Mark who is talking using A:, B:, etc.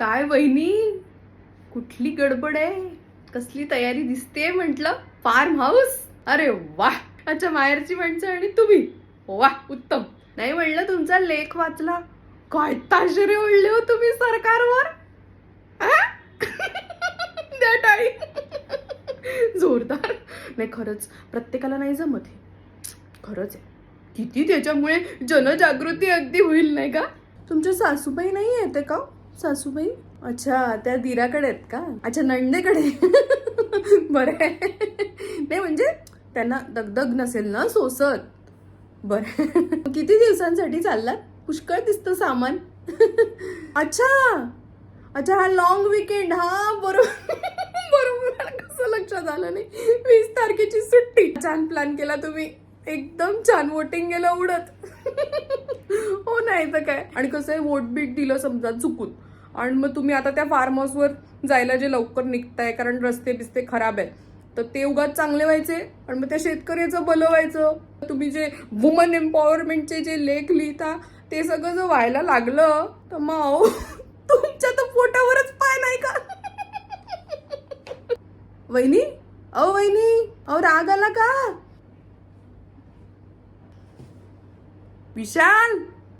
A: काय वहिनी? कुठली गडबड आहे? कसली तयारी दिसते म्हटलं? फार्म हाऊस अरे वा अच्छा माहेरची माणसं आणि तुम्ही. वा उत्तम. नाही म्हणलं तुमचा लेख वाचला? काय ताशेरे ओढले हो तुम्ही सरकारवर? द्या टाळी जोरदार. नाही खरंच. प्रत्येकाला नाही जमत हे. खरंच आहे. किती त्याच्यामुळे जनजागृती अगदी होईल नाही का? तुमच्या सासूबाई नाही येते का हो? सासूबाई? अच्छा त्या दिराकडे आहेत का? अच्छा नंदेकडे. बरं. आहे. नाही म्हणजे त्यांना दगदग नसेल ना सोसत. बरं. किती दिवसांसाठी चाललात? पुष्कळ दिसतं सामान. अच्छा. अच्छा हा लॉंग विकेंड हा बरोबर. बरोबर. कसं लक्षात आलं नाही. वीस तारखेची सुट्टी. छान प्लॅन केला तुम्ही. एकदम छान वोटिंग गेलं उडत. हो नाही तर काय. आणि कसं आहे वोट बीट दिलं समजा चुकून. आणि मग तुम्ही आता त्या फार्म हाऊसवर जायला जे लवकर निघताय कारण रस्ते बिस्ते खराब आहेत. तर ते उगाच चांगले व्हायचे आणि मग त्या शेतकऱ्याचं भलं व्हायचं. तुम्ही जे वुमन एम्पॉवरमेंटचे जे लेख लिहिता ते सगळं जर व्हायला लागलं तर मग अहो, तुमच्या तर पोटावरच पाय नाही का? वहिनी? अहो वहिनी अहो राग आला का? विशाल!